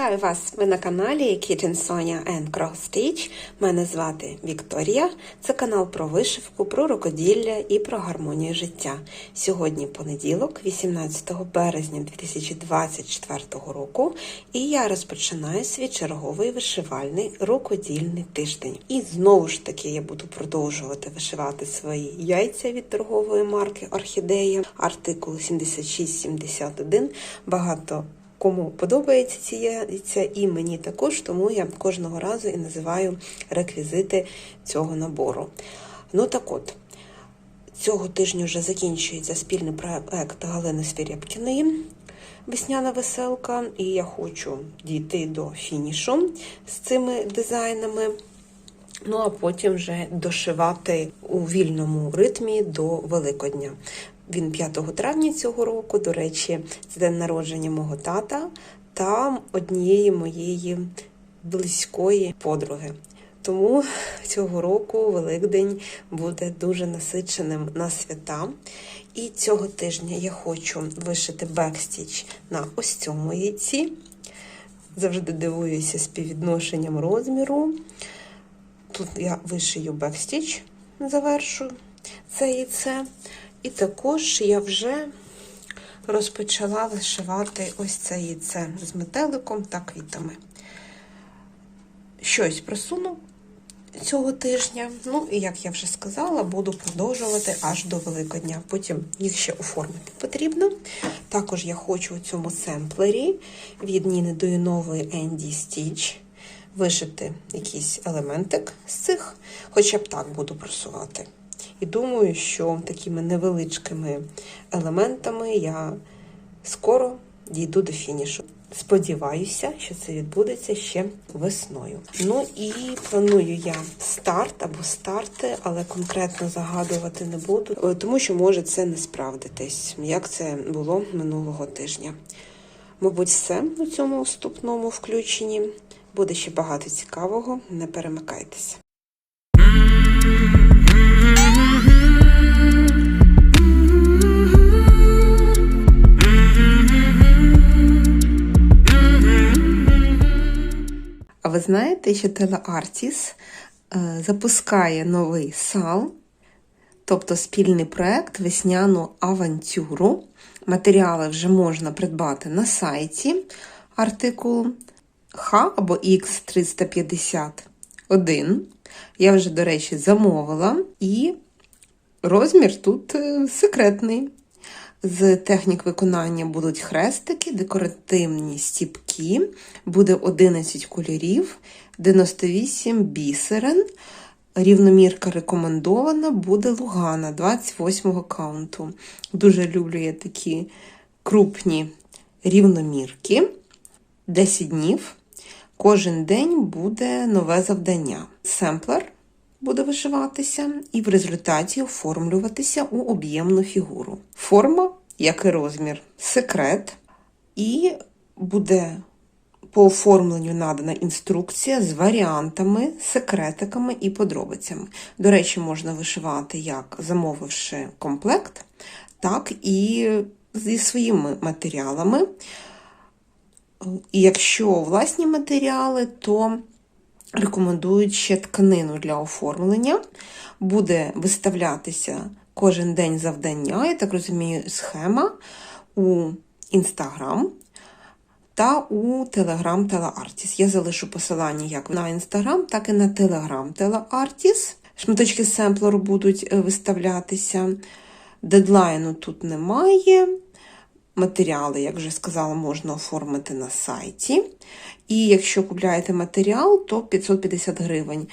Вітаю вас! Ви на каналі Kitten Sonia and Cross Stitch. Мене звати Вікторія. Це канал про вишивку, про рукоділля і про гармонію життя. Сьогодні понеділок, 18 березня 2024 року, і я розпочинаю свій черговий вишивальний рукодільний тиждень. І знову ж таки я буду продовжувати вишивати свої яйця від торгової марки Орхідея, артикул 7671. Багато Кому подобається яйця, і мені також, тому я кожного разу і називаю реквізити цього набору. Ну так от, цього тижня вже закінчується спільний проект Галини Свірябкіної Весняна веселка, і я хочу дійти до фінішу з цими дизайнами. Ну, а потім вже дошивати у вільному ритмі до Великодня. Він 5 травня цього року, до речі, це день народження мого тата та однієї моєї близької подруги. Тому цього року Великдень буде дуже насиченим на свята. І цього тижня я хочу вишити бекстіч на ось цьому яйці. Завжди дивуюся співвідношенням розміру. Тут я вишию бекстіч, завершу це яйце. І також я вже розпочала вишивати ось це яйце з метеликом та квітами. Щось просуну цього тижня. Ну, і як я вже сказала, буду продовжувати аж до Великодня. Потім їх ще оформити потрібно. Також я хочу у цьому семплері від Ніни Дуїнової Енді Stitch вишити якийсь елементик з цих, хоча б так буду просувати. І думаю, що такими невеличкими елементами я скоро дійду до фінішу. Сподіваюся, що це відбудеться ще весною. Ну і планую я старт або старти, але конкретно загадувати не буду, тому що може це не справдитись, як це було минулого тижня. Мабуть, все у цьому вступному включенні. Буде ще багато цікавого, не перемикайтеся. Ви знаєте, що Телеартіс запускає новий сал, тобто спільний проект весняну авантюру. Матеріали вже можна придбати на сайті артикул Х або Х351. Я вже, до речі, замовила, і розмір тут е, секретний. З технік виконання будуть хрестики, декоративні стіпки, буде 11 кольорів, 98 бісерен. Рівномірка рекомендована, буде Лугана 28 каунту. Дуже люблю я такі крупні рівномірки. 10 днів. Кожен день буде нове завдання. Семплер буде вишиватися і в результаті оформлюватися у об'ємну фігуру. Форма, як і розмір, секрет, і буде по оформленню надана інструкція з варіантами, секретиками і подробицями. До речі, можна вишивати, як замовивши комплект, так і зі своїми матеріалами. І якщо власні матеріали, то рекомендують ще тканину для оформлення. Буде виставлятися кожен день завдання, я так розумію, схема у Інстаграм та у Телеграм Телеартіс. Я залишу посилання як на Інстаграм, так і на Телеграм Телеартіс. Шматочки семплеру будуть виставлятися. Дедлайну тут немає. Матеріали, як вже сказала, можна оформити на сайті. І якщо купляєте матеріал, то 550 гривень.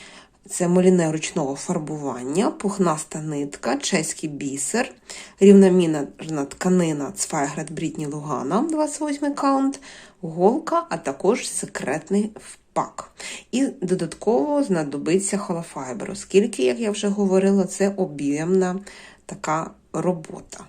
Це моліне ручного фарбування, пухнаста нитка, чеський бісер, рівномірна тканина Цвайград Брітні Лугана, 28 каунт, голка, а також секретний впак. І додатково знадобиться холофайбер, оскільки, як я вже говорила, це об'ємна така робота.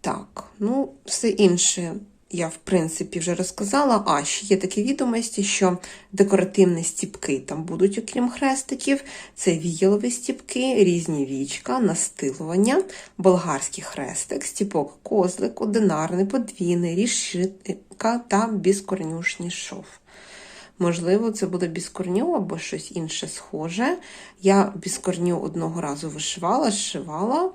Так, ну, все інше я, в принципі, вже розказала. А ще є такі відомості, що декоративні стіпки там будуть, окрім хрестиків. Це віялові стіпки, різні вічка, настилування, болгарський хрестик, стіпок козлик, одинарний, подвійний, рішитка та біскорнюшній шов. Можливо, це буде біскорню або щось інше схоже. Я біскорню одного разу вишивала, зшивала.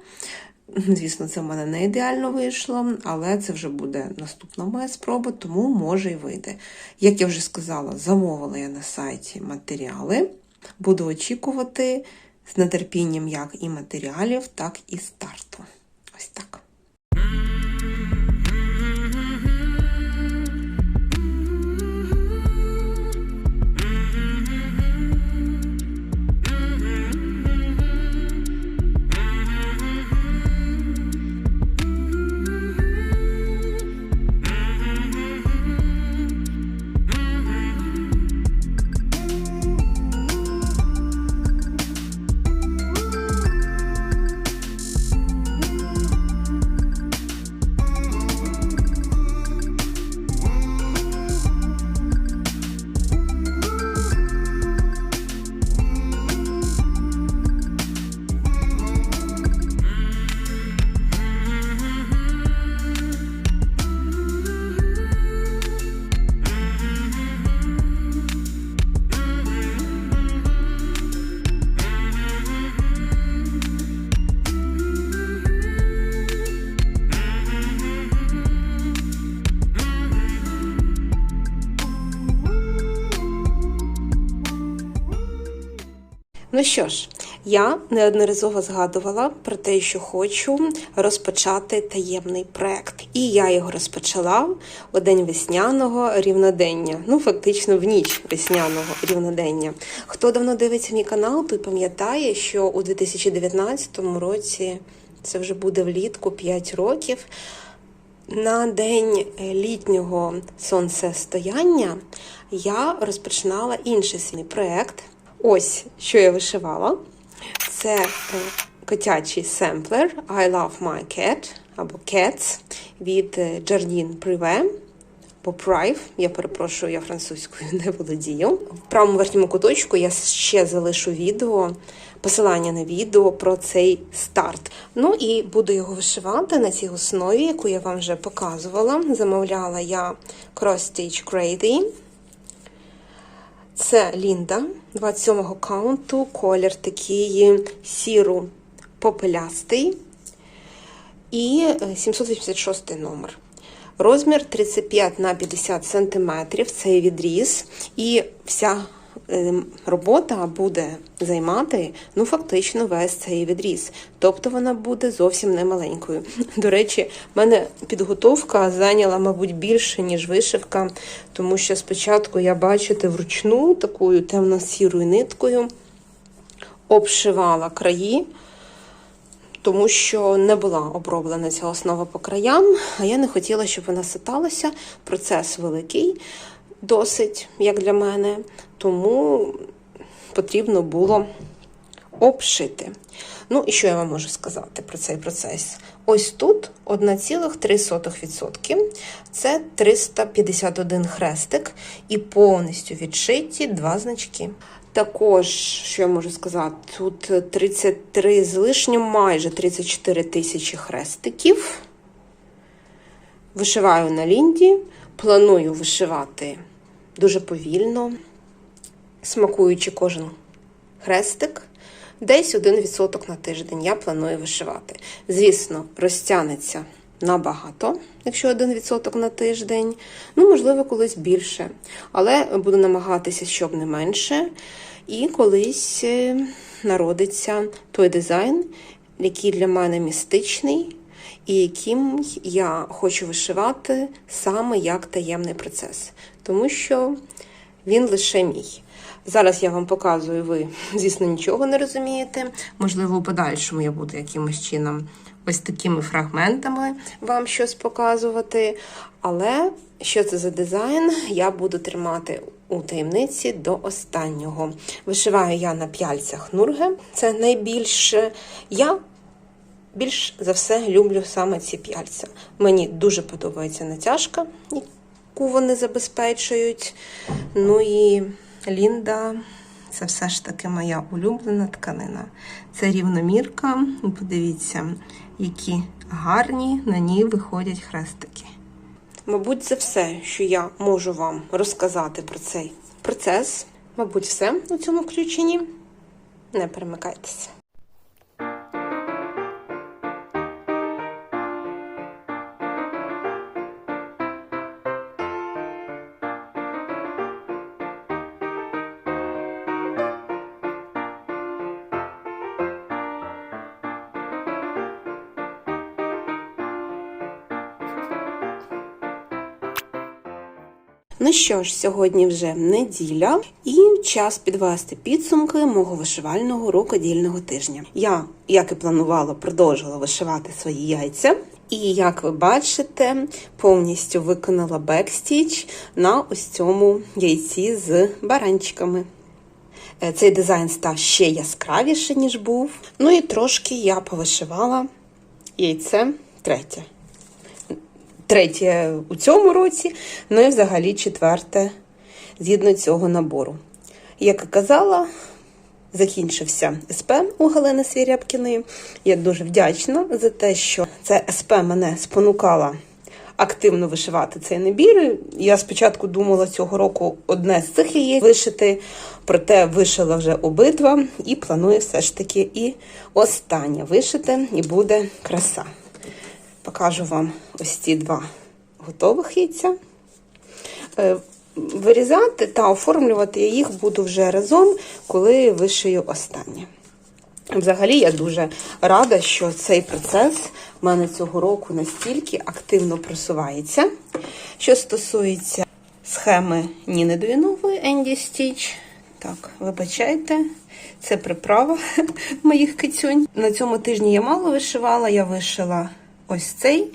Звісно, це в мене не ідеально вийшло, але це вже буде наступна моя спроба, тому може і вийде. Як я вже сказала, замовила я на сайті матеріали. Буду очікувати з нетерпінням як і матеріалів, так і старту. Ось так. Ну що ж, я неодноразово згадувала про те, що хочу розпочати таємний проект. І я його розпочала у день весняного рівнодення. Ну, фактично, в ніч весняного рівнодення. Хто давно дивиться мій канал, той пам'ятає, що у 2019 році це вже буде влітку 5 років. На день літнього сонцестояння я розпочинала інший свій проект. Ось що я вишивала. Це е, котячий семплер I Love My Cat або Cats від е, Jardin Privé або Я перепрошую, я французькою не володію. В правому верхньому куточку я ще залишу відео, посилання на відео про цей старт. Ну і буду його вишивати на цій основі, яку я вам вже показувала. Замовляла я Cross Stitch Crazy. Це Лінда 27-го каунту, колір такий сіру попелястий і 786 номер. Розмір 35 на 50 см, це відріз, і вся робота буде займати ну, фактично весь цей відріз. Тобто вона буде зовсім не маленькою. До речі, в мене підготовка зайняла, мабуть, більше, ніж вишивка, тому що спочатку я, бачите, вручну такою темно-сірою ниткою обшивала краї. Тому що не була оброблена ця основа по краям, а я не хотіла, щоб вона ситалася. Процес великий досить, як для мене, тому потрібно було обшити. Ну, і що я вам можу сказати про цей процес? Ось тут 1,3%. Це 351 хрестик і повністю відшиті два значки. Також, що я можу сказати, тут 33 з лишнім, майже 34 тисячі хрестиків. Вишиваю на лінді, планую вишивати дуже повільно, смакуючи кожен хрестик. Десь 1% на тиждень я планую вишивати. Звісно, розтягнеться набагато, якщо 1% на тиждень. Ну, можливо, колись більше. Але буду намагатися, щоб не менше. І колись е, народиться той дизайн, який для мене містичний, і яким я хочу вишивати саме як таємний процес. Тому що він лише мій. Зараз я вам показую, ви, звісно, нічого не розумієте. Можливо, у подальшому я буду якимось чином ось такими фрагментами вам щось показувати. Але що це за дизайн, я буду тримати у таємниці до останнього. Вишиваю я на п'яльцях нурге, це найбільше. Я більш за все люблю саме ці п'яльця. Мені дуже подобається натяжка, яку вони забезпечують. Ну і Лінда це все ж таки моя улюблена тканина. Це рівномірка. Подивіться, які гарні на ній виходять хрестики. Мабуть, це все, що я можу вам розказати про цей процес. Мабуть, все у цьому включенні. Не перемикайтеся. Ну що ж, сьогодні вже неділя і час підвести підсумки мого вишивального рукодільного тижня. Я, як і планувала, продовжила вишивати свої яйця. І як ви бачите, повністю виконала бекстіч на ось цьому яйці з баранчиками. Е, Цей дизайн став ще яскравіше, ніж був. Ну і трошки я повишивала яйце третє третє у цьому році, ну і взагалі четверте згідно цього набору. Як і казала, закінчився СП у Галини Свірябкіної. Я дуже вдячна за те, що це СП мене спонукала активно вишивати цей набір. Я спочатку думала цього року одне з цих яєць вишити, проте вишила вже обидва і планую все ж таки і останнє вишити, і буде краса. Покажу вам ось ці два готових яйця. Е, Вирізати та оформлювати я їх буду вже разом, коли вишию останнє. Взагалі, я дуже рада, що цей процес в мене цього року настільки активно просувається. Що стосується схеми Ніни Дуїнової Енді Stitch, так, вибачайте, це приправа моїх кицюнь. На цьому тижні я мало вишивала, я вишила ось цей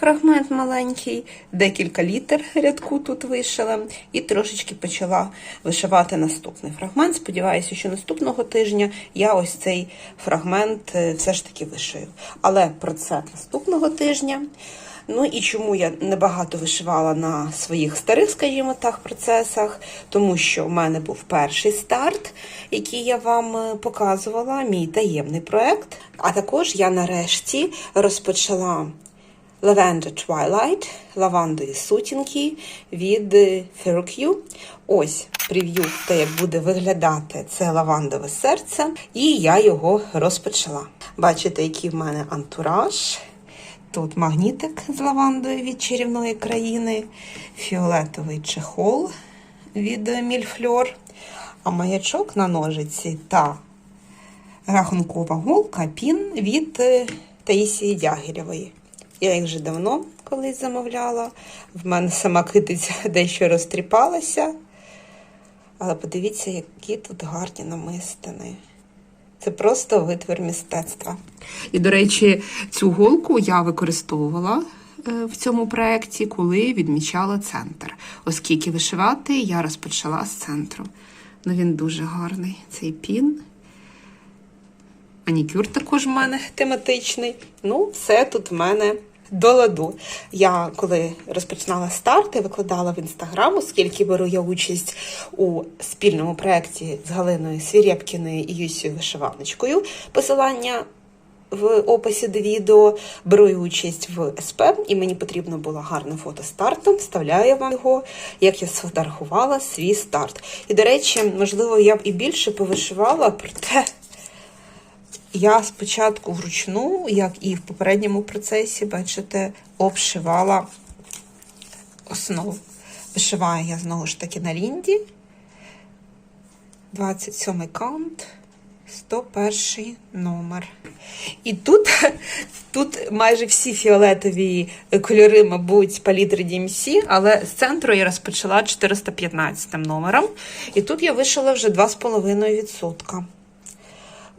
фрагмент маленький, декілька літер рядку тут вишила, і трошечки почала вишивати наступний фрагмент. Сподіваюся, що наступного тижня я ось цей фрагмент е, все ж таки вишию. Але про це наступного тижня. Ну і чому я небагато вишивала на своїх старих, скажімо так, процесах, тому що в мене був перший старт, який я вам е, показувала, мій таємний проект. А також я нарешті розпочала Lavender Twilight, лавандові сутінки від Ferroq. Ось прев'ю, те, як буде виглядати це лавандове серце, і я його розпочала. Бачите, який в мене антураж. Тут магнітик з лавандою від чарівної країни, фіолетовий чехол від Мільфльор, а маячок на ножиці та рахункова голка пін від Таїсії Дягілєвої. Я їх вже давно колись замовляла. В мене сама китиця дещо розтріпалася. Але подивіться, які тут гарні намистини. Це просто витвір мистецтва. І, до речі, цю голку я використовувала е, в цьому проєкті, коли відмічала центр. Оскільки вишивати я розпочала з центру. Ну, він дуже гарний, цей пін. Манікюр також в мене тематичний. Ну, все тут в мене до ладу. Я коли розпочинала старти, викладала в інстаграм, оскільки беру я участь у спільному проєкті з Галиною Свірєпкіною і Юсією Вишиваночкою. Посилання в описі до відео беру участь в СП, і мені потрібно було гарне фото старту. Вставляю вам його, як я сфотографувала свій старт. І, до речі, можливо, я б і більше повишивала, проте. Я спочатку вручну, як і в попередньому процесі, бачите, обшивала основу. Вишиваю я знову ж таки на лінді. 27 каунт, 101 номер. І тут тут майже всі фіолетові кольори, мабуть, палітри DMC, але з центру я розпочала 415 номером. І тут я вишила вже 2,5%.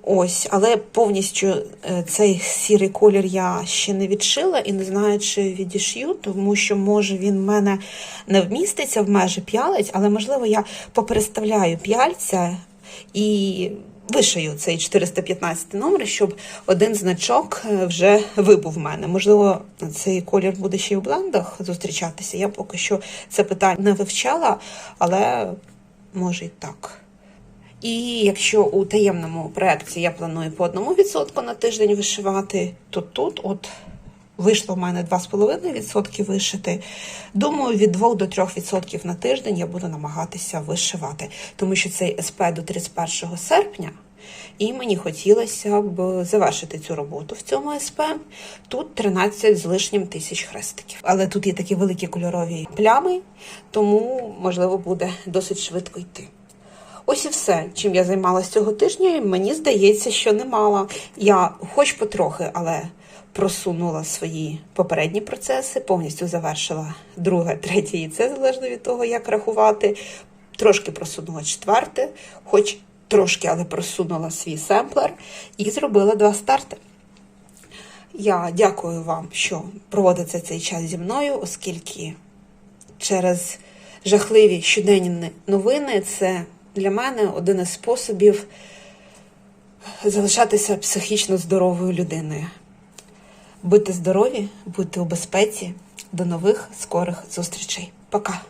Ось, але повністю е, цей сірий колір я ще не відшила і не знаю, чи відішью, тому що, може, він в мене не вміститься в межі п'ялець, але, можливо, я попереставляю п'яльця і вишию цей 415 номер, щоб один значок е, вже вибув в мене. Можливо, цей колір буде ще й у блендах зустрічатися. Я поки що це питання не вивчала, але може і так. І якщо у таємному проєкті я планую по одному відсотку на тиждень вишивати, то тут от вийшло в мене 2,5% вишити. Думаю, від 2 до 3% на тиждень я буду намагатися вишивати, тому що цей СП до 31 серпня. І мені хотілося б завершити цю роботу в цьому СП. Тут 13 з лишнім тисяч хрестиків. Але тут є такі великі кольорові плями, тому можливо буде досить швидко йти. Ось і все, чим я займалася цього тижня. Мені здається, що немало. Я, хоч потрохи, але просунула свої попередні процеси, повністю завершила друге, третє яйце, залежно від того, як рахувати. Трошки просунула четверте, хоч трошки, але просунула свій семплер і зробила два старти. Я дякую вам, що проводите цей час зі мною, оскільки через жахливі щоденні новини це для мене один із способів залишатися психічно здоровою людиною. Будьте здорові, будьте у безпеці. До нових скорих зустрічей. Пока!